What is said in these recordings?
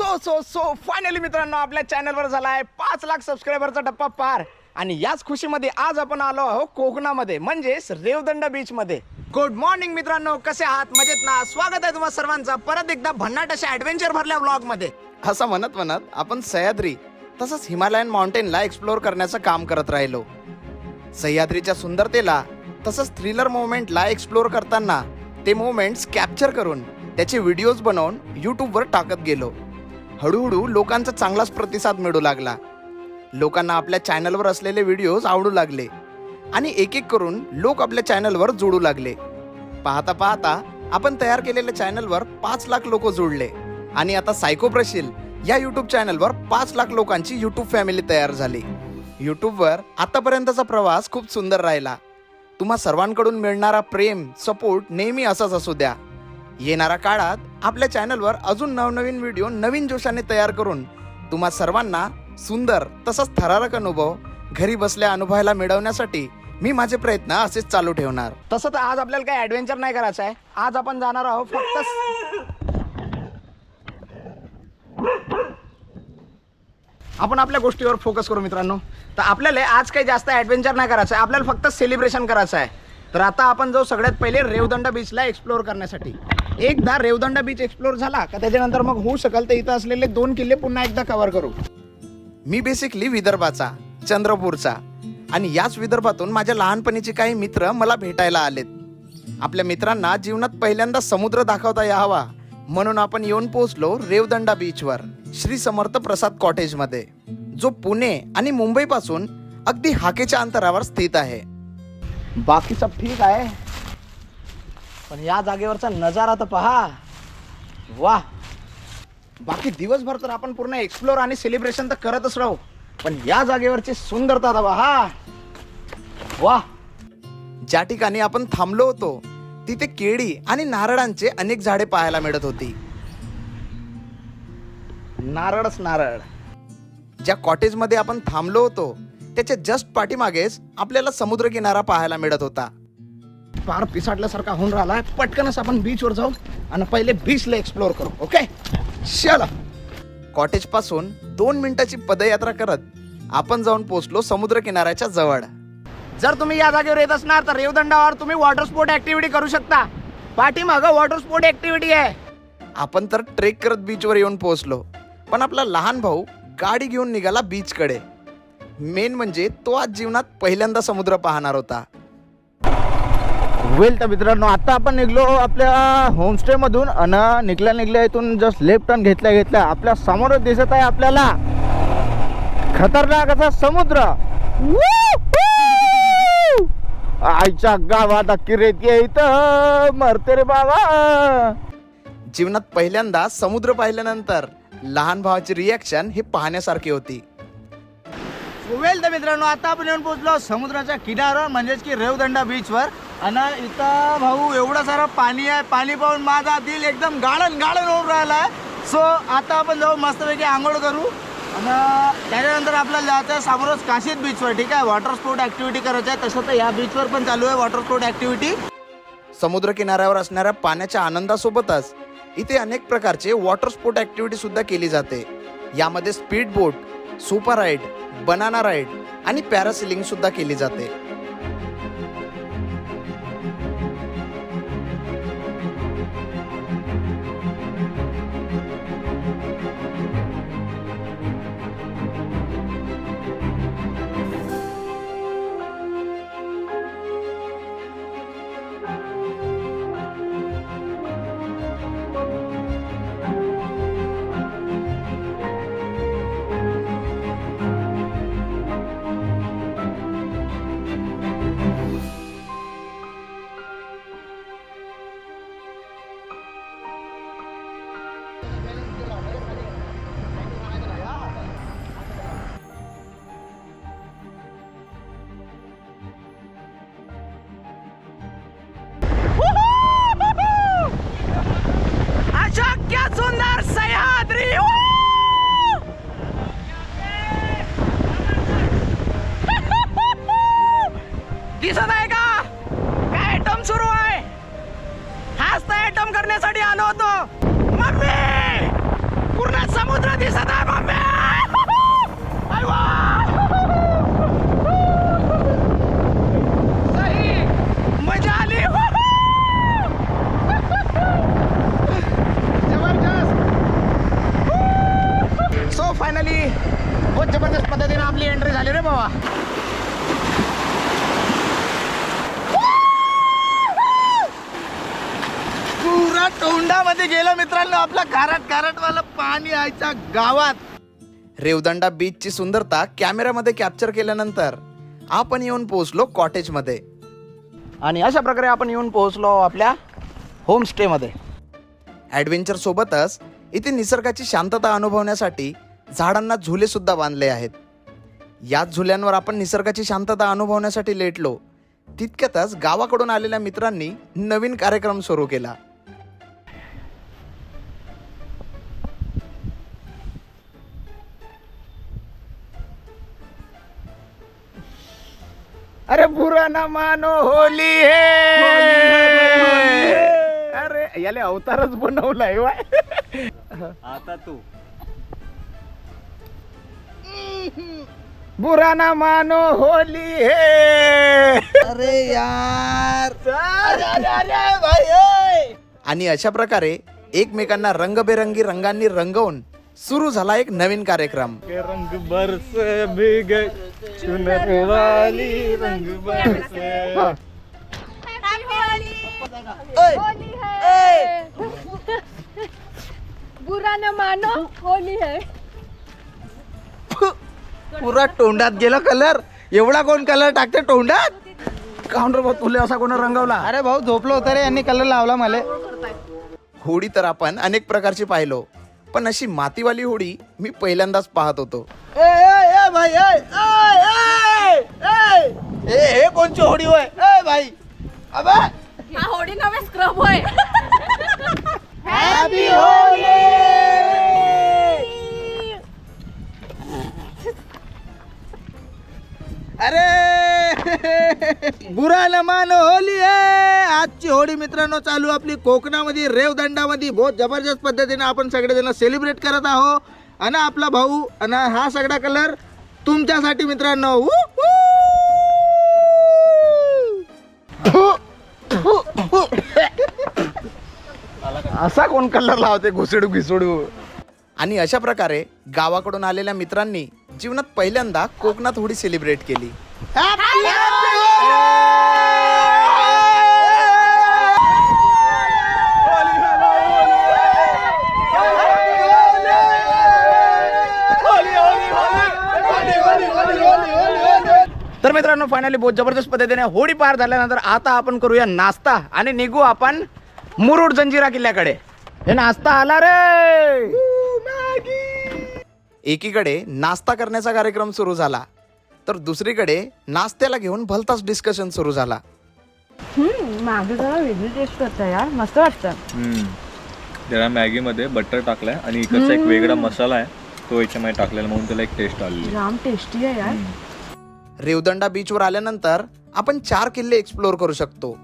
So so so finally मित्रांनो आपल्या चॅनलवर झाला आहे पाच लाख सबस्क्रायबरचा टप्पा पार. आणि याच खुशीमध्ये आज आपण आलो आहोत कोकणामध्ये म्हणजेच रेवदंड बीचमध्ये गुड मॉर्निंग मित्रांनो कसे आहात? मजेत ना? स्वागत आहे तुम्हाला सर्वांचा. परत एकदा भन्नाट अशा ऍडव्हेंचर भरल्या ब्लॉगमध्ये. असं म्हणत म्हणत आपण सह्याद्री तसंच हिमालयन माउंटेनला एक्सप्लोअर करण्याचं काम करत राहिलो. सह्याद्रीच्या सुंदरतेला तसंच थ्रिलर मुवमेंटला एक्सप्लोअर करताना ते मुवमेंट्स कॅप्चर करून त्याचे व्हिडिओज बनवून यूट्यूबवर टाकत गेलो. हळूहळू लोकांचा चांगलाच प्रतिसाद मिळू लागला. लोकांना आपल्या चॅनलवर असलेले व्हिडिओज आवडू लागले. आणि एक एक करून लोक आपल्या चॅनलवर जोडू लागले. पाहता पाहता आपण तयार केलेल्या चॅनलवर पाच लाख लोक जोडले. आणि आता सायको प्रशील या युट्यूब चॅनलवर पाच लाख लोकांची युट्यूब फॅमिली तयार झाली. युट्यूबवर आतापर्यंतचा प्रवास खूप सुंदर राहिला. तुम्हा सर्वांकडून मिळणारा प्रेम सपोर्ट नेहमी असाच असू द्या. येणाऱ्या काळात आपल्या चॅनलवर अजून नवनवीन व्हिडिओ नवीन जोशाने तयार करून तुम्हा सर्वांना सुंदर तसंच थरारक अनुभव घरी बसल्या अनुभवायला मिळवण्यासाठी मी माझे प्रयत्न असेच चालू ठेवणार. तसं तर आज आपल्याला काही ऍडव्हेंचर नाही करायचं आहे. आज आपण जाणार आहोत फक्त आपण आपल्या गोष्टीवर फोकस करू मित्रांनो. तर आपल्याला आज काही जास्त ॲडव्हेंचर नाही करायचं आहे. आपल्याला फक्त सेलिब्रेशन करायचं आहे. तर आता आपण जाऊ सगळ्यात पहिले रेवदंडा बीचला एक्सप्लोअर करण्यासाठी. एकदा रेवदंड बीच एक्सप्लोअर झाला का त्याच्यानंतर मग होऊ शकेल तर इथं असलेले दोन किल्ले पुन्हा एकदा कव्हर करू. मी बेसिकली विदर्भाचा चंद्रपूरचा आणि याच विदर्भातून माझ्या लहानपणीचे काही मित्र मला भेटायला आलेत. आपल्या मित्रांना जीवनात पहिल्यांदा समुद्र दाखवता यावा म्हणून आपण येऊन पोहोचलो रेवदंडा बीचवर श्री समर्थ प्रसाद कॉटेजमध्ये जो पुणे आणि मुंबईपासून अगदी हाकेच्या अंतरावर स्थित आहे. बाकी सब ठीक आहे. पण या जागेवरचा नजारा तर पहा. वा बाकी दिवसभर तर आपण पूर्ण एक्सप्लोर आणि सेलिब्रेशन तर करतच राहू. पण या जागेवरची सुंदरता तर पहा. वा ज्या ठिकाणी आपण थांबलो होतो तिथे केळी आणि नारळांचे अनेक झाडे पाहायला मिळत होती. नारळच नारळ. ज्या कॉटेजमध्ये आपण थांबलो होतो त्याच्या जस्ट पाठीमागेच आपल्याला समुद्र किनारा पाहायला मिळत होता. फार पिसाटल्यासारखा होऊन राहिलाय. पटकनच आपण बीचवर जाऊ आणि पहिले बीचला एक्सप्लोर करू ओके चला. कॉटेजपासून दोन मिनिटाची पदयात्रा करत आपण जाऊन पोहोचलो समुद्र किनाऱ्याच्या जवळ. जर तुम्ही या जागेवर येत असणार तर रेवदंडावर तुम्ही वॉटर स्पोर्ट ऍक्टिव्हिटी करू शकता. पाठीमागं वॉटर स्पोर्ट ऍक्टिव्हिटी आहे. आपण तर ट्रेक करत बीचवर येऊन पोहोचलो. पण आपला लहान भाऊ गाडी घेऊन निघाला बीचकडे मेन म्हणजे तो आज जीवनात पहिल्यांदा समुद्र पाहणार होता. वेल तर मित्रांनो आता आपण निघलो आपल्या होमस्टे मधून आणि निघल्या निघल्या इथून जस्ट लेफ्ट टर्न घेतल्या घेतल्या. आपल्या समोरच दिसत आहे आपल्याला खतरनाक असा समुद्र! आईच्या गावात अख्खी रेती आहे इथं. मरते रे बाबा. जीवनात पहिल्यांदा समुद्र पाहिल्यानंतर लहान भावाची रिॲक्शन ही पाहण्यासारखी होती. वेल तर मित्रांनो आता आपण येऊन पोहोचलो समुद्राच्या किनाऱ्यावर म्हणजेच की रेवदंडा बीचवर. आणि इथं भाऊ एवढं सारं पाणी आहे. पाणी पाहून माझा दिल एकदम गाळण गाळण होऊन राहिला आहे. सो आता आपण जाऊ मस्तपैकी आंघोळ करू. आणि त्याच्यानंतर आपल्याला जायचं आहे समोरच काशीद बीचवर ठीक आहे? वॉटर स्पोर्ट ॲक्टिव्हिटी करायचं आहे. तसं तर या बीचवर पण चालू आहे वॉटर स्पोर्ट ॲक्टिव्हिटी समुद्र किनाऱ्यावर असणाऱ्या पाण्याच्या आनंदासोबतच इथे अनेक प्रकारचे वॉटर स्पोर्ट ॲक्टिव्हिटीसुद्धा केली जाते. यामध्ये speed boat super ride banana ride आणि पॅरासिलिंग सुद्धा केली जाते. आपला खारट खारटवाला पाणी यायचा गावात. रेवदंडा बीचची सुंदरता कॅमेऱ्यामध्ये कॅप्चर केल्यानंतर आपण येऊन पोहोचलो कॉटेजमध्ये आणि अशा प्रकारे आपण येऊन पोहोचलो आपल्या होमस्टेमध्ये ॲडव्हेंचर सोबतच इथे निसर्गाची शांतता अनुभवण्यासाठी झाडांना झुले सुद्धा बांधले आहेत. याच झुल्यांवर आपण निसर्गाची शांतता अनुभवण्यासाठी लेटलो. तितक्यातच गावाकडून आलेल्या मित्रांनी नवीन कार्यक्रम सुरू केला. अरे बुरा ना मानो होली है। अरे याले अवतारच बनवलाय वाय. आता तू. बुरा ना मानो होली है. अरे यार. अरे अरे अरे भाई ओय. आणि अशा प्रकारे एकमेकांना रंगबेरंगी रंगांनी रंगवून सुरू झाला एक नवीन कार्यक्रम. के रंग बरस भीग चुनर वाली रंग बरस। है बुरा न मानो होली है। पुरा तोंडात गेला कलर. एवढा कोण कलर टाकते तोंडात? काउंटर बघ तुले असा कोण रंगवला? अरे भाऊ झोपलो होतं रे यांनी कलर लावला मला. होडी तर आपण अनेक प्रकारची पाहिलो. पण अशी मातीवाली होडी मी पहिल्यांदाच पाहत होतो. ए ए ए भाई ए ए ए ए ए हे कोणची होडी होय? ए भाई. अबे. हा होडी नव्हे स्क्रब होय. हॅपी अरे मान होली आहे आजची होळी मित्रांनो चालू आपली कोकणामध्ये रेवदंडामध्ये. बहुत जबरदस्त पद्धतीने आपण सगळेजण सेलिब्रेट करत आहो आणि आपला भाऊ आणि हा सगळा कलर तुमच्यासाठी मित्रांनो. असा कोण कलर लावते? घुसडू घिसडू. आणि अशा प्रकारे गावाकडून आलेल्या मित्रांनी जीवनात पहिल्यांदा कोकणात होडी सेलिब्रेट केली. तर मित्रांनो फायनली बहुत जबरदस्त पद्धतीने होडी पार झाल्यानंतर आता आपण करूया नाश्ता आणि निघू आपण मुरुड जंजिरा किल्ल्याकडे. हे नाश्ता आला रे! एकीकडे नाश्ता करण्याचा कार्यक्रम सुरू झाला. तर दुसरीकडे नाश्त्याला घेऊन भलताच डिस्कशन सुरू झाला. मागे जरा वेगळी टेस्ट करता यार मस्त वाटतं. हम्म. त्याला मॅगीमध्ये बटर टाकलाय आणि इकडचा एक वेगळा मसाला आहे तो याच्यामध्ये टाकलेला म्हणून त्याला एक टेस्ट आली जाम टेस्टी आहे यार. रेवदंडा बीचवर आल्यानंतर आपण चार किल्ले एक्सप्लोअर करू शकतो.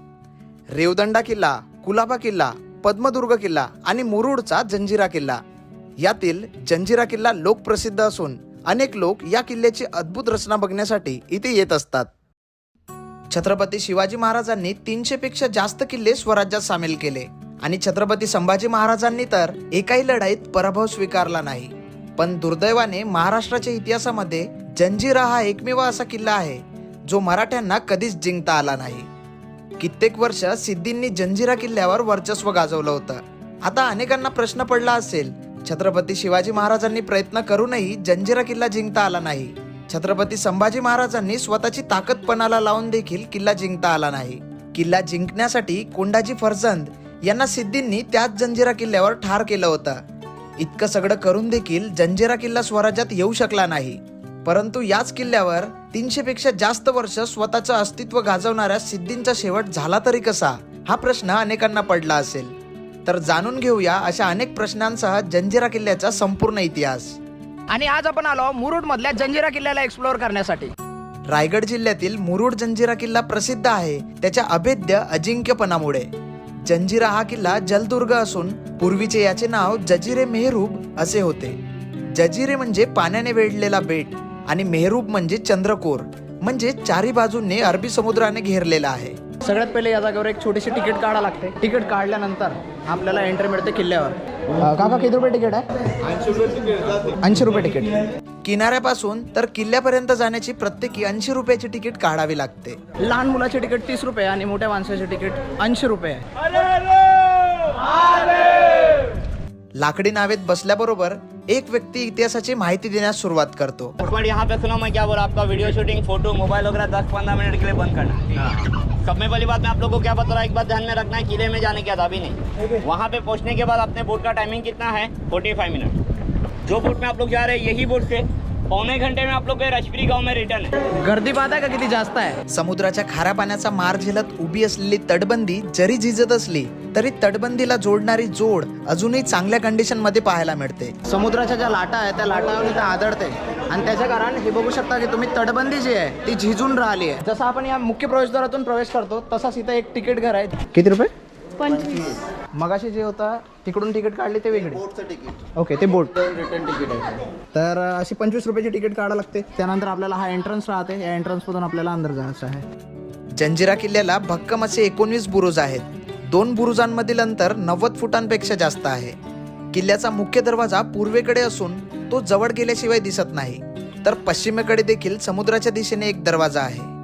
रेवदंडा किल्ला कुलाबा किल्ला पद्मदुर्ग किल्ला आणि मुरुडचा जंजिरा किल्ला. यातील जंजिरा किल्ला लोकप्रसिद्ध असून अनेक लोक या किल्ल्याची अद्भुत रचना बघण्यासाठी इथे येत असतात. छत्रपती शिवाजी महाराजांनी तीनशे पेक्षा जास्त किल्ले स्वराज्यात सामील केले. आणि छत्रपती संभाजी महाराजांनी तर एकाही लढाईत पराभव स्वीकारला नाही. पण दुर्दैवाने महाराष्ट्राच्या इतिहासामध्ये जंजिरा हा एकमेव असा किल्ला आहे जो मराठ्यांना कधीच जिंकता आला नाही. कित्येक वर्ष सिद्धींनी जंजिरा किल्ल्यावर वर्चस्व गाजवलं होतं. आता अनेकांना प्रश्न पडला असेल छत्रपती शिवाजी महाराजांनी प्रयत्न करूनही जंजिरा किल्ला जिंकता आला नाही. छत्रपती संभाजी महाराजांनी स्वतःची ताकद पणाला लावून देखील किल्ला जिंकता आला नाही. किल्ला जिंकण्यासाठी कोंडाजी फरजंद यांना सिद्धींनी त्याच जंजिरा किल्ल्यावर ठार केलं होतं. इतकं सगळं करून देखील जंजिरा किल्ला स्वराज्यात येऊ शकला नाही. परंतु याच किल्ल्यावर तीनशे पेक्षा जास्त वर्ष स्वतःचं अस्तित्व गाजवणाऱ्या सिद्धींचा शेवट झाला तरी कसा? हा प्रश्न अनेकांना पडला असेल. तर जाणून घेऊया अशा अनेक प्रश्नांसह जंजिरा किल्ल्याचा संपूर्ण इतिहास. आणि आज आपण आलो मुरुड मधल्या जंजिरा किल्ल्याला एक्सप्लोअर करण्यासाठी. रायगड जिल्ह्यातील मुरुड जंजिरा किल्ला प्रसिद्ध आहे. त्याच्या अभेद्य अजिंक्यपणामुळे. जंजिरा हा किल्ला जलदुर्ग असून पूर्वीचे याचे नाव जजिरे मेहरूब असे होते. जजिरे म्हणजे पाण्याने वेढलेला बेट आणि मेहरूब म्हणजे चंद्रकोर म्हणजे चारी बाजूंनी अरबी समुद्राने घेरलेला आहे. सगळ्यात पहिले या जागेवर एक छोटीशी तिकीट काढा लागते. तिकीट काढल्यानंतर आपल्याला एंट्री मिळते किल्ल्यावर. काका किती रुपये तिकीट आहे? ऐंशी रुपये तिकीट किनाऱ्यापासून तर किल्ल्यापर्यंत जाण्याची प्रत्येकी ऐंशी रुपयाची तिकीट काढावी लागते. लहान मुलाचे तिकीट तीस रुपये आणि मोठ्या माणसाचे तिकीट ऐंशी रुपये आहे. लाकडी नावेत बसल्याबरोबर एक व्यक्ती इतिहासाची माहिती देण्यास सुरुवात करतो. बट यहाँ पे सुनो मैं क्या बोल रहा हूँ आपका वीडियो शूटिंग फोटो मोबाइल वगैरह दस पंद्रह मिनट के लिए बंद करना। सब में पहली बात मैं आप लोग को क्या बता रहा हूँ एक बात ध्यान में रखना है किले में जाने की अभी नहीं। वहाँ पे पहुँचने के बाद अपने बोट का टाइमिंग कितना है? फोर्टी फाइव मिनट जो बोट में आप लोग जा रहे हैं यही बोट से पौने घंटे में आप लोग के रजपुरी गांव में रिटर्न है। गर्दी पाहताय का किती जास्त आहे? समुद्राच्या खाऱ्या पाण्याचा मार झेलत उभी असलेली तटबंदी जरी झिजत असली तरी तटबंदीला जोडणारी जोड अजूनही चांगल्या कंडिशनमध्ये पाहायला मिळते. समुद्राच्या ज्या लाटा आहेत त्या लाटावर इथं आदळते. आणि त्याच्या कारण हे बघू शकता की तुम्ही तटबंदी जी आहे ती झिजून राहिली आहे. जसं आपण या मुख्य प्रवेशद्वारातून प्रवेश करतो तसाच इथं एक तिकीट घर आहे. किती रुपये? पंचवीस. मगाशी जे होता तिकडून तिकीट काढली ते वेगळे? ओके ते बोट. रिटर्न तिकीट आहे. तर अशी पंचवीस रुपयाची तिकीट काढावं लागते. त्यानंतर आपल्याला हा एंट्रन्स राहते. या एंट्रन्समधून आपल्याला अंदर जायचं आहे. जंजिरा किल्ल्याला भक्कम असे एकोणवीस बुरुज आहेत. दोन बुरुजांमधील अंतर नव्वद फुटांपेक्षा जास्त आहे. किल्ल्याचा मुख्य दरवाजा पूर्वेकडे असून तो जवळ गेल्याशिवाय दिसत नाही. तर पश्चिमेकडे देखील समुद्राच्या दिशेने एक दरवाजा आहे.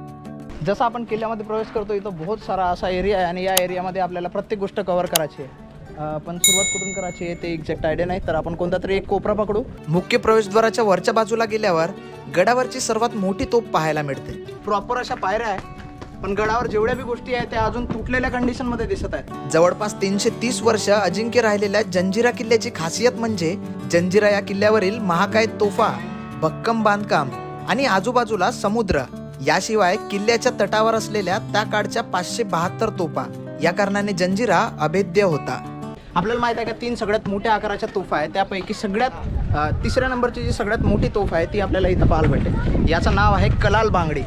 जसं आपण किल्ल्यामध्ये प्रवेश करतो इथं बहुत सारा असा एरिया आहे आणि या एरियामध्ये आपल्याला प्रत्येक गोष्ट कव्हर करायची आहे. पण सुरुवात कुठून करायची आहे ते एक्झॅक्ट आयडिया नाही तर आपण कोणता तरी एक कोपरा पकडू. मुख्य प्रवेशद्वाराच्या वरच्या बाजूला गेल्यावर गडावरची सर्वात मोठी तोफ पाहायला मिळते. प्रॉपर अशा पायऱ्या आहे पण गडावर जेवढ्या बी गोष्टी आहेत त्या अजून तुटलेल्या कंडिशनमध्ये दिसत आहेत. जवळपास तीनशे तीस वर्ष अजिंक्य राहिलेल्या जंजिरा किल्ल्याची खासियत म्हणजे जंजिरा या किल्ल्यावरील महाकाय तोफा भक्कम बांधकाम आणि आजूबाजूला समुद्र. याशिवाय किल्ल्याच्या तटावर असलेल्या त्या काळच्या पाचशे बहात्तर तोफा. या कारणाने जंजिरा अभेद्य होता. आपल्याला माहीत आहे का तीन सगळ्यात मोठ्या आकाराच्या तोफा आहेत. त्यापैकी सगळ्यात तिसऱ्या नंबरची जी सगळ्यात मोठी तोफ आहे ती आपल्याला इथं पाहायला भेटते याचं नाव आहे कलाल बांगडी.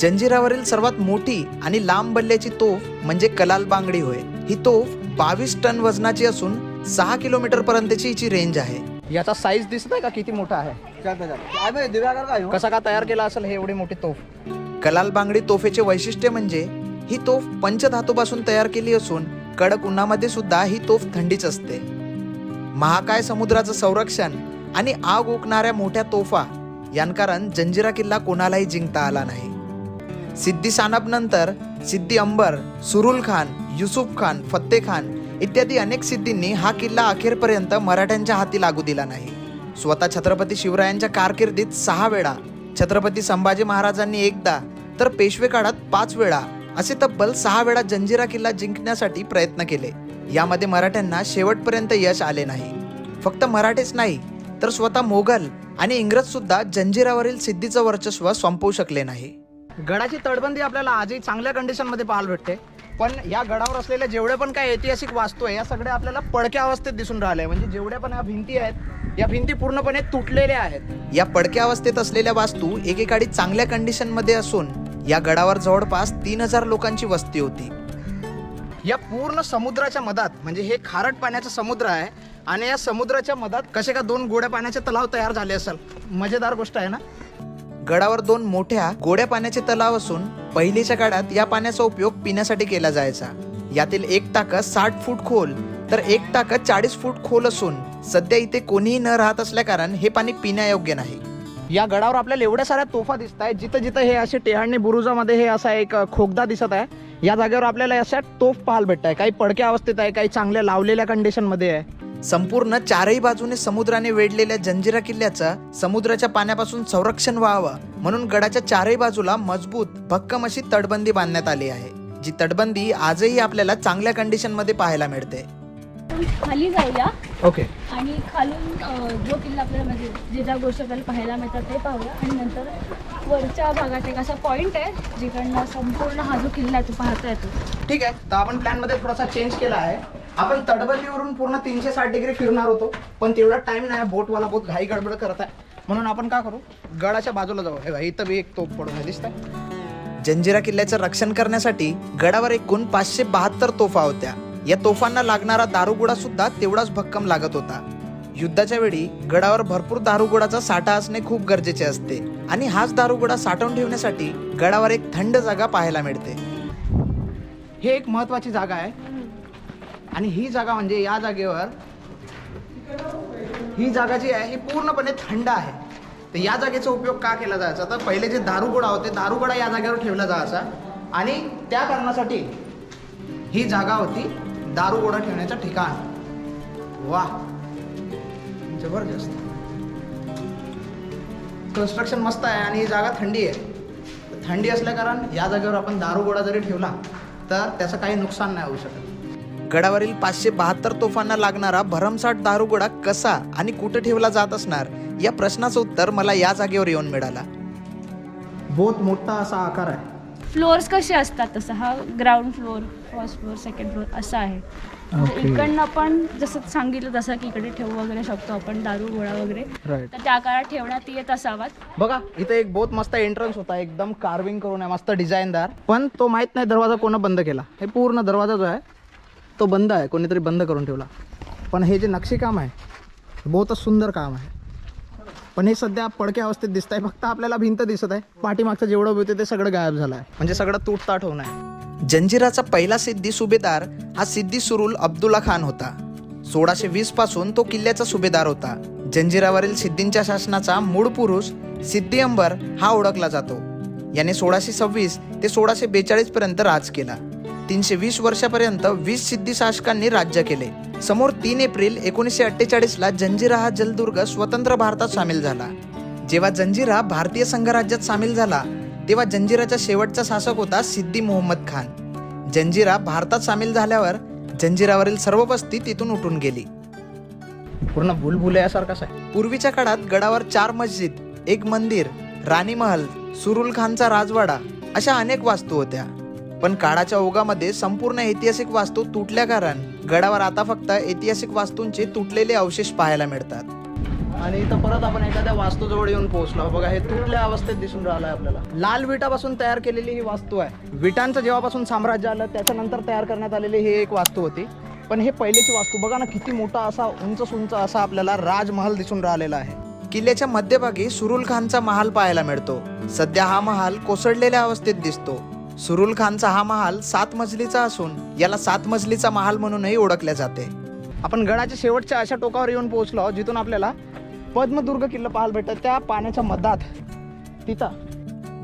जंजिरावरील सर्वात मोठी आणि लांब बल्ल्याची तोफ म्हणजे कलाल बांगडी होय. ही तोफ बावीस टन वजनाची असून सहा किलोमीटर पर्यंतची हिची रेंज आहे. याचा साईज दिसत आहे का? किती मोठा आहे? कसा का तयार केला असेल? हे एवढी मोठी तोफ. कलाल बांगडी तोफेचे वैशिष्ट्य म्हणजे ही तोफ पंचधातूपासून तयार केली असून कडक उन्हामध्ये सुद्धा ही तोफ थंडीच असते. महाकाय समुद्राचं संरक्षण आणि आग ओकणाऱ्या मोठ्या तोफा यांकारण जंजिरा किल्ला कोणालाही जिंकता आला नाही. सिद्धी सानप नंतर सिद्धी अंबर सुरुल खान युसुफ खान फत्ते खान इत्यादी अनेक सिद्धींनी हा किल्ला अखेरपर्यंत मराठ्यांच्या हाती लागू दिला नाही. स्वतः छत्रपती शिवरायांच्या कारकिर्दीत सहा वेळा छत्रपती संभाजी महाराजांनी एकदा तर पेशवे काळात पाच वेळा असे तब्बल सहा वेळा जंजिरा किल्ला जिंकण्यासाठी प्रयत्न केले. यामध्ये मराठ्यांना शेवटपर्यंत यश आले नाही. फक्त मराठेच नाही तर स्वतः मोगल आणि इंग्रज सुद्धा जंजिरावरील सिद्धीचं वर्चस्व संपवू शकले नाही. गडाची तडबंदी आपल्याला आजही चांगल्या कंडिशनमध्ये पाहायला भेटते. पण या गडावर असलेल्या जेवढ्या पण काही ऐतिहासिक वास्तू आहे या सगळ्या आपल्याला पडक्या अवस्थेत दिसून राहिल्या. म्हणजे जेवढ्या पण या भिंती आहेत या भिंती पूर्णपणे तुटलेल्या आहेत. या पडक्या अवस्थेत असलेल्या वास्तू एकेकाळी चांगल्या कंडिशनमध्ये असून या गडावर जवळपास तीन हजार लोकांची वस्ती होती. या पूर्ण समुद्राच्या मधात म्हणजे हे खारट पाण्याचं समुद्र आहे आणि या समुद्राच्या मधात कसे का दोन गोड्या पाण्याचे तलाव तयार झाले असेल? मजेदार गोष्ट आहे ना? गडावर दोन मोठ्या गोड्या पाण्याचे तलाव असून पहिलीच्या काळात या पाण्याचा उपयोग पिण्यासाठी केला जायचा. यातील एक टाकं साठ फूट खोल तर एक टाकं चाळीस फूट खोल असून सध्या इथे कोणीही न राहत असल्याकारण हे पाणी पिण्यायोग्य नाही. या गडावर आपल्याला एवढ्या साऱ्या तोफा दिसत आहेत जिथं जिथं हे असे टेहाणे बुरुजामध्ये हे असा एक खोकदा दिसत आहे. या जागेवर आपल्याला अशा तोफ पाहायला भेटत आहे काही पडक्या अवस्थेत आहे काही चांगल्या लावलेल्या कंडिशनमध्ये आहे. संपूर्ण चारही बाजूने समुद्राने वेढलेल्या जंजिरा किल्ल्याचं समुद्राच्या पाण्यापासून संरक्षण व्हावं म्हणून गडाच्या चारही बाजूला मजबूत भक्कम अशी तटबंदी बांधण्यात आली आहे जी तटबंदी आजही आपल्याला चांगल्या कंडिशनमध्ये पाहायला मिळते. खाली जाऊया. ओके आणि खालून जो किल्ला आपल्याला म्हणजे जे ज्या गोष्टी आपल्याला पाहायला मिळतात ते पाहूया. आणि नंतर वरच्या भागात एक असा पॉईंट आहे जिकडनं संपूर्ण हा जो किल्ला आहे तो पाहता येतो. ठीक आहे तर आपण प्लॅनमध्ये थोडासा चेंज केला आहे. आपण तडबलीवरून पूर्ण तीनशे साठ डिग्री फिरणार होतो पण तेवढा टाइम नाही बोटवाला बहुत घाई गडबड करत आहे. म्हणून आपण काय करू? गडाच्या बाजूला जाऊ. हे इथं बी एक तोप पडून आहे जंजिरा किल्ल्याचं रक्षण करण्यासाठी गडावर एकूण पाचशे बहात्तर तोफा होत्या. या तोफांना लागणारा दारुगोळा सुद्धा तेवढाच भक्कम लागत होता. युद्धाच्या वेळी गडावर भरपूर दारुगुडाचा साठा असणे खूप गरजेचे असते. आणि हाच दारुगुडा साठवून ठेवण्यासाठी गडावर एक थंड जागा पाहायला मिळते. हे एक महत्वाची जागा आहे. आणि ही जागा म्हणजे या जागेवर ही जागा जी आहे ही पूर्णपणे थंड आहे. तर या जागेचा उपयोग का केला जायचा? तर पहिले जे दारुगोडा होते दारुगोडा या जागेवर ठेवला जायचा. आणि त्या कारणासाठी ही जागा होती दारुगोडा ठेवण्याचं ठिकाण. वा जबरदस्त. कन्स्ट्रक्शन मस्त आहे आणि ही जागा थंडी आहे. थंडी असल्या कारण या जागेवर आपण दारुगोडा जरी ठेवला तर त्याचं काही नुकसान नाही होऊ शकत. गडावरील पाचशे बहात्तर तोफांना लागणारा भरमसाठ दारुगोडा कसा आणि कुठे ठेवला जात असणार या प्रश्नाचं उत्तर मला या जागेवर येऊन मिळाला. बहुत मोठा असा आकार आहे. फ्लोअर्स कसे असतात तसं? हा ground floor first floor second floor असं आहे. इकडनं आपण जसं सांगितलं तसं की इकडे ठेवू वगैरे शकतो आपण दारू गोळा वगैरे. तर त्या काळात ठेवण्यात येत असावात. बघा इथे एक बहुत मस्त एंट्रन्स होता एकदम कार्विंग करून आहे मस्त डिझाईनदार पण तो माहीत नाही दरवाजा कोणा बंद केला. हे पूर्ण दरवाजा जो आहे. तो बंद आहे कोणीतरी बंद करून ठेवला. पण हे जे नक्षीकाम आहे बहुतच सुंदर काम आहे. पण हे सध्या पडक्या अवस्थेत दिसत आहे फक्त आपल्याला भिंत दिसत आहे. पाठीमागचं जेवढं होते ते सगळं गायब झालं आहे. म्हणजे सगळं तुटताट होऊन आहे. जंजिराचा पहिला सिद्धी सुभेदार हा सिद्धी सुरुल अब्दुल्ला खान होता. सोळाशे वीसपासून तो किल्ल्याचा सुभेदार होता. जंजिरावरील सिद्धींच्या शासनाचा मूळ पुरुष सिद्धी अंबर हा ओळखला जातो. याने सोळाशे सव्वीस ते सोळाशे बेचाळीस पर्यंत राज केला. तीनशे वीस वर्षापर्यंत वीस सिद्धी शासकांनी राज्य केले. समोर तीन एप्रिल एकोणीसशे अठ्ठेचाळीस ला जंजिरा हा जलदुर्ग स्वतंत्र भारतात सामील झाला. जेव्हा जंजिरा भारतीय संघराज्यात सामील झाला तेव्हा जंजिराचा शेवटचा शासक होता सिद्दी मोहम्मद खान. जंजिरा भारतात सामील झाल्यावर जंजिरावरील सर्व वस्ती तिथून उठून गेली. पूर्ण भूलभुलयासारखाच आहे पूर्वीच्या काळात गडावर चार मस्जिद एक मंदिर राणी महल सुरुल खानचा राजवाडा अशा अनेक वास्तू होत्या. पण काळाच्या ओघामध्ये संपूर्ण ऐतिहासिक वास्तू तुटल्या कारण गडावर आता फक्त ऐतिहासिक वास्तूंचे तुटलेले अवशेष पाहायला मिळतात. आणि इथं परत आपण एखाद्या वास्तूजवळ येऊन पोहोचलो. बघा हे तुटल्या अवस्थेत दिसून राहिलं आहे आपल्याला. लाल विटापासून तयार केलेली ही वास्तू आहे. विटांचं जेव्हापासून साम्राज्य आलं त्याच्यानंतर तयार करण्यात आलेली ही एक वास्तू होती. पण हे पहिलेची वास्तू बघा ना किती मोठा असा उंच सुंच असा आपल्याला राजमहल दिसून राहिलेला आहे. किल्ल्याच्या मध्यभागी सुरुल खानचा महाल पाहायला मिळतो. सध्या हा महाल कोसळलेल्या अवस्थेत दिसतो. सुरुल खानचा हा महाल सात मजलीचा असून याला सात मजलीचा महाल म्हणूनही ओळखले जाते. आपण गडाच्या शेवटच्या अशा टोकावर येऊन पोहोचलो जिथून आपल्याला पद्मदुर्ग किल्ला पाहायला भेटत. त्या पाण्याच्या मधात तिथं.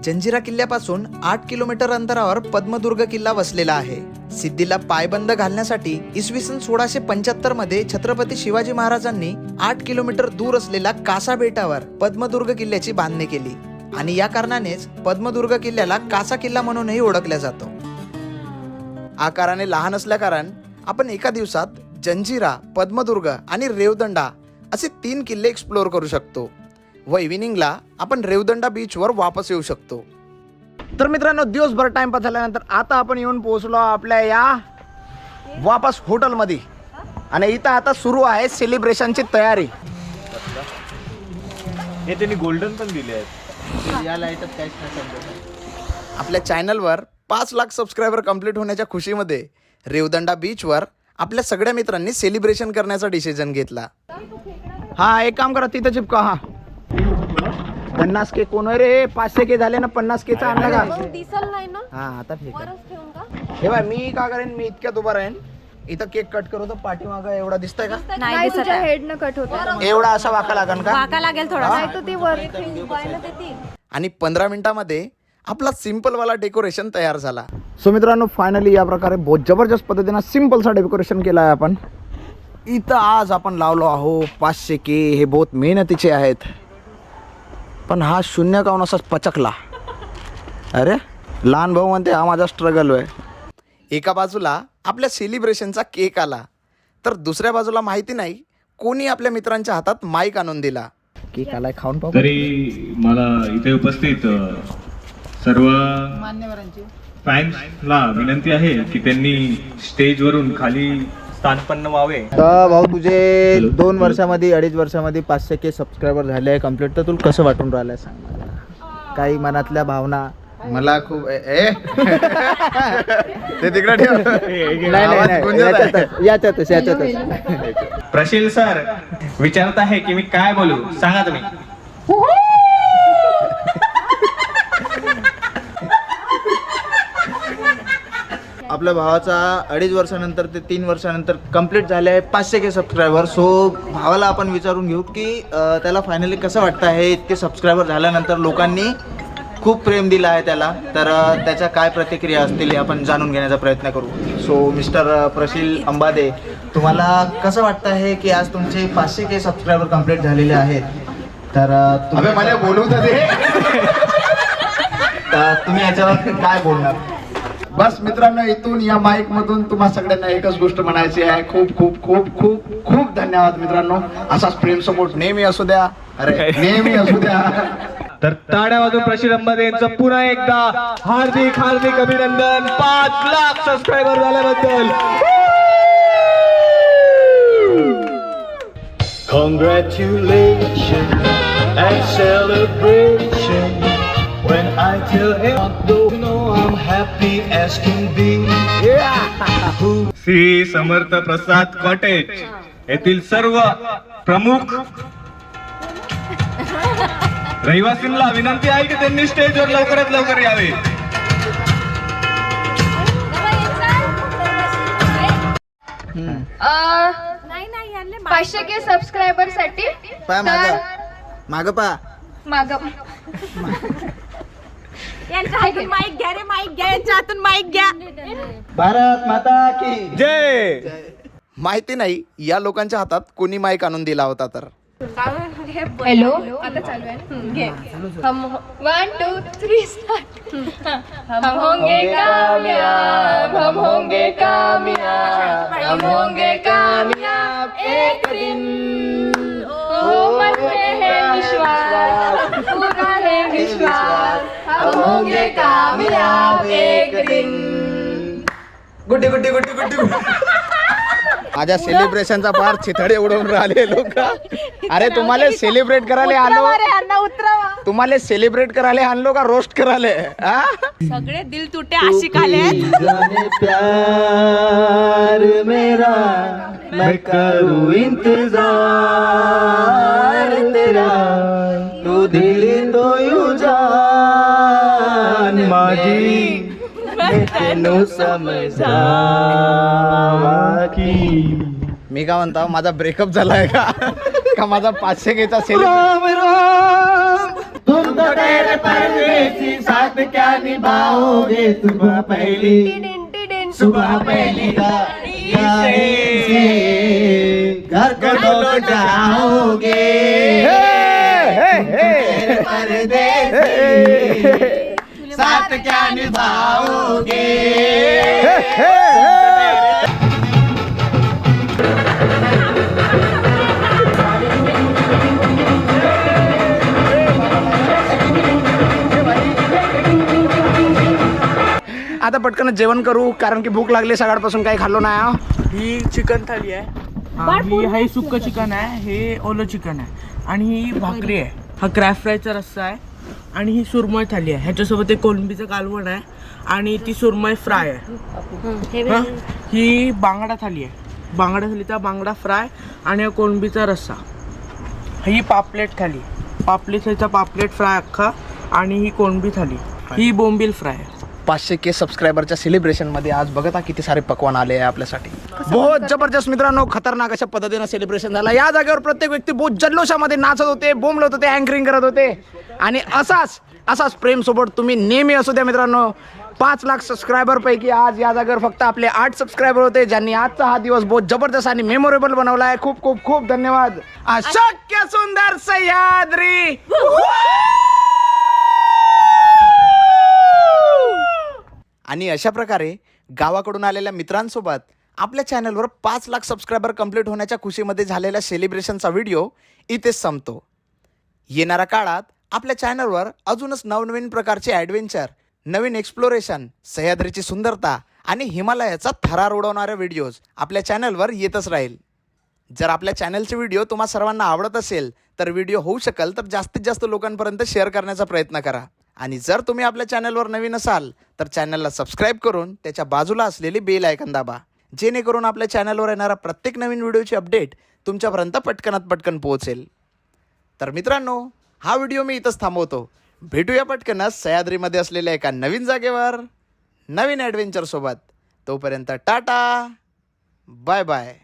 जंजिरा किल्ल्यापासून आठ किलोमीटर अंतरावर पद्मदुर्ग किल्ला वसलेला आहे. सिद्धीला पायबंद घालण्यासाठी इसवी सन सोळाशे पंच्याहत्तरमध्ये छत्रपती शिवाजी महाराजांनी आठ किलोमीटर दूर असलेल्या कासा बेटावर पद्मदुर्ग किल्ल्याची बांधणी केली. आणि या कारणानेच पद्मदुर्ग किल्ल्याला कासा किल्ला म्हणूनही ओळखला जातो. आकाराने लहान असल्याकारण आपण एका दिवसात जंजिरा पद्मदुर्ग आणि रेवदंडा असे तीन किल्ले एक्सप्लोअर करू शकतो. व इव्हिनिंगला आपण रेवदंडा बीचवर वापस येऊ शकतो. तर मित्रांनो दिवसभर टाइमपास झाल्यानंतर आता आपण येऊन पोहोचलो आपल्या या वापस हॉटेलमध्ये आणि इथं आता सुरू आहे सेलिब्रेशनची तयारी. हे त्यांनी गोल्डन पण दिले आहेत. या लाईटात काहीच नाही समजत आपल्या चॅनलवर पाच लाख सबस्क्रायबर कंप्लीट होण्याच्या खुशीमध्ये रेवदंडा बीचवर आपल्या सगळ्या मित्रांनी सेलिब्रेशन करण्याचा डिसिजन घेतला. हा एक काम करा तिथं चिपका हा. पन्नास के कोण रे? पाचशे के झाले ना पन्नास केचा आणला का दिसल नाही ना? हा आता ठीक आहे वरच ठेवून का? हे बाय मी का करेन? मी इतक्यात उभा राहीन. इथं केक कट करू तर पाठीमाग एवढा दिसतंय का? नाही तुझ्या हेड न कट होत एवढा असा वाका लागन का? वाका लागेल थोडा नाही तर ती वर व्हायला देतील आणि पंधरा मिनिटामध्ये आपला सिम्पलवाला डेकोरेशन तयार झाला. सो मित्रांनो फायनली या प्रकारे बहुत जबरदस्त पद्धतीनं सिम्पलसा डेकोरेशन केलं आहे आपण. इथं आज आपण लावलो आहो पाचशे के हे बहुत मेहनतीचे आहेत. पण हा शून्य काऊन असाच पचकला. अरे लहान भाऊ म्हणते हा माझा स्ट्रगल आहे. एका बाजूला आपल्या सेलिब्रेशनचा केक आला. तर दुसऱ्या बाजूला माहिती नाही कोणी आपल्या मित्रांच्या हातात माईक आणून दिला. केक आलाय खाऊन पाहू. तरी मला इथे उपस्थित सर्व फॅन्सला विनंती आहे की त्यांनी स्टेजवरून खाली स्थानपन्न व्हावे तर भाऊ तुझे दोन वर्षामध्ये अडीच वर्षामध्ये पाचशे के सबस्क्रायबर झाले आहे कंप्लीट तर तुला कसं वाटून राहिलं सांग मला. काही मनातल्या भावना? मला खूप ए. ते तिकडे ठेव. याच्यातच प्रशील सर विचारत आहे की मी काय बोलू? सांगा तुम्ही. आपल्या भावाचा अडीच वर्षानंतर ते तीन वर्षानंतर कंप्लीट झाले आहे. पाचशे के सबस्क्रायबर सो भावाला आपण विचारून घेऊ की त्याला फायनली कसं वाटतं आहे? इतके सबस्क्रायबर झाल्यानंतर लोकांनी खूप प्रेम दिलं आहे त्याला. तर त्याच्या काय प्रतिक्रिया असतील हे आपण जाणून घेण्याचा प्रयत्न करू. सो मिस्टर प्रशील अंबादे तुम्हाला कसं वाटतं आहे की आज तुमचे पाचशे के सबस्क्रायबर कंप्लीट झालेले आहेत? तर तुम्ही मला बोलू दे तर तुम्ही याच्यावर काय बोलणार? बस मित्रांनो इथून या माईक मधून तुम्हा सगळ्यांना एकच गोष्ट म्हणायची आहे. खूप खूप खूप खूप खूप धन्यवाद मित्रांनो. असाच प्रेम सपोर्ट नेहमी असू द्या. अरे नेहमी असू द्या. तर टाळ्या वाजून प्रशील अंबादे यांचं पुन्हा एकदा हार्दिक हार्दिक अभिनंदन पाच लाख सबस्क्रायबर झाल्याबद्दल Congratulations and celebration. When I tell him, you know I'm happy as can be. Shri Samarth Prasad cottage येथील सर्व प्रमुख रहिवासींना विनंती आहे की त्यांनी स्टेजवर लवकरात लवकर यावे. पाचशे के सबस्क्रायबरसाठी पाय माग माग पा. माग. यांच्या हातून माईक घ्या रे माईक घ्या यांच्या हातून माईक घ्या. भारत माता की जय. माहिती नाही या लोकांच्या हातात कोणी माईक आणून दिला होता तर. हॅलो आता चालू आहे हम वन टू थ्री स्टार्ट हम होंगे कामयाब हम होंगे कामयाब हम होंगे कामयाब एक दिन ओ मन में है विश्वास पूरा है विश्वास हम होंगे कामयाब एक दिन गुड्डी गुड्डी गुड्डी गुड्डी माझ्या सेलिब्रेशनचा फार चिथडे उडवून राहिले लोक. अरे तुम्हाला सेलिब्रेट करायला आलो तुम्हाला सेलिब्रेट करायला आणलो का रोस्ट करायला? हा? सगळे दिल तुटे आशिक आले. प्यार मेरा मैं करूँ इंतजार तेरा। तू दिल तो यू जान माझी तेनू समजावा की मी काय म्हणतो माझा ब्रेकअप झालाय का? का माझा पाचशे घ्यायचा सेलिब्रेट राम राम. तुम तो तेरे परदेसी साथ क्या निभाओगे सुबह पहली. सुबह पहली गाड़ी से घर को जाओगे. परदेसी साथ क्या निभाओगे आता पटकन जेवण करू कारण की भूक लागली सकाळपासून काही खाल्लो नाही हा. ही चिकन थाली आहे. हा, ही सुक्क चिकन आहे हे ओलं चिकन आहे. आणि ही भाकरी आहे. हा क्रॅप फ्रायचा रस्सा आहे. आणि ही सुरमई थाली आहे. ह्याच्यासोबत एक कोलंबीचं कालवण आहे आणि ती सुरमई फ्राय आहे. हा, ही बांगडा थाली आहे. बांगडा थालीचा बांगडा फ्राय आणि हा कोलंबीचा रस्सा. ही पापलेट थाली. पापलेट थालीचा पापलेट फ्राय अख्खा आणि ही कोलंबी थाली. ही बोंबील फ्राय आहे. पाचशे के सबस्क्रायबरच्या सेलिब्रेशनमध्ये आज बघता किती सारे पकवान आले आहे आपल्यासाठी. बहुत जबरदस्त मित्रांनो खतरनाक अशा पद्धतीनं सेलिब्रेशन झालं. या जागेवर प्रत्येक व्यक्ती बहुत जल्लोषामध्ये नाचत होते बोंबलत होते अँकरिंग करत होते. आणि असाच असाच प्रेम सोबत तुम्ही नेहमी असू द्या मित्रांनो. पाच लाख सबस्क्रायबर पैकी आज या जागेवर फक्त आपले आठ सबस्क्रायबर होते ज्यांनी आजचा हा दिवस बहुत जबरदस्त आणि मेमोरेबल बनवला आहे खूप खूप खूप धन्यवाद. अशक्य सुंदर सह्याद्री! आणि अशा प्रकारे गावाकडून आलेल्या मित्रांसोबत आपल्या चॅनलवर पाच लाख सबस्क्रायबर कंप्लीट होण्याच्या खुशीमध्ये झालेल्या सेलिब्रेशनचा व्हिडिओ इथेच संपतो. येणाऱ्या काळात आपल्या चॅनलवर अजूनच नवनवीन प्रकारचे ॲडव्हेंचर नवीन एक्सप्लोरेशन सह्याद्रीची सुंदरता आणि हिमालयाचा थरार उडवणारे व्हिडिओज आपल्या चॅनलवर येतच राहील. जर आपल्या चॅनलचे व्हिडिओ तुम्हा सर्वांना आवडत असेल तर व्हिडिओ होऊ शकेल तर जास्तीत जास्त लोकांपर्यंत शेअर करण्याचा प्रयत्न करा. आणि जर तुम्ही आपल्या चॅनलवर नवीन असाल तर चॅनलला सबस्क्राईब करून त्याच्या बाजूला असलेली बेल आयकन दाबा. जेणेकरून आपल्या चॅनलवर येणारा प्रत्येक नवीन व्हिडिओची अपडेट तुमच्यापर्यंत पटकनात पटकन पोहोचेल. तर मित्रांनो हा व्हिडिओ मी इथंच थांबवतो. भेटूया पटकनच सह्याद्रीमध्ये असलेल्या एका नवीन जागेवर नवीन ॲडव्हेंचरसोबत तोपर्यंत टाटा बाय बाय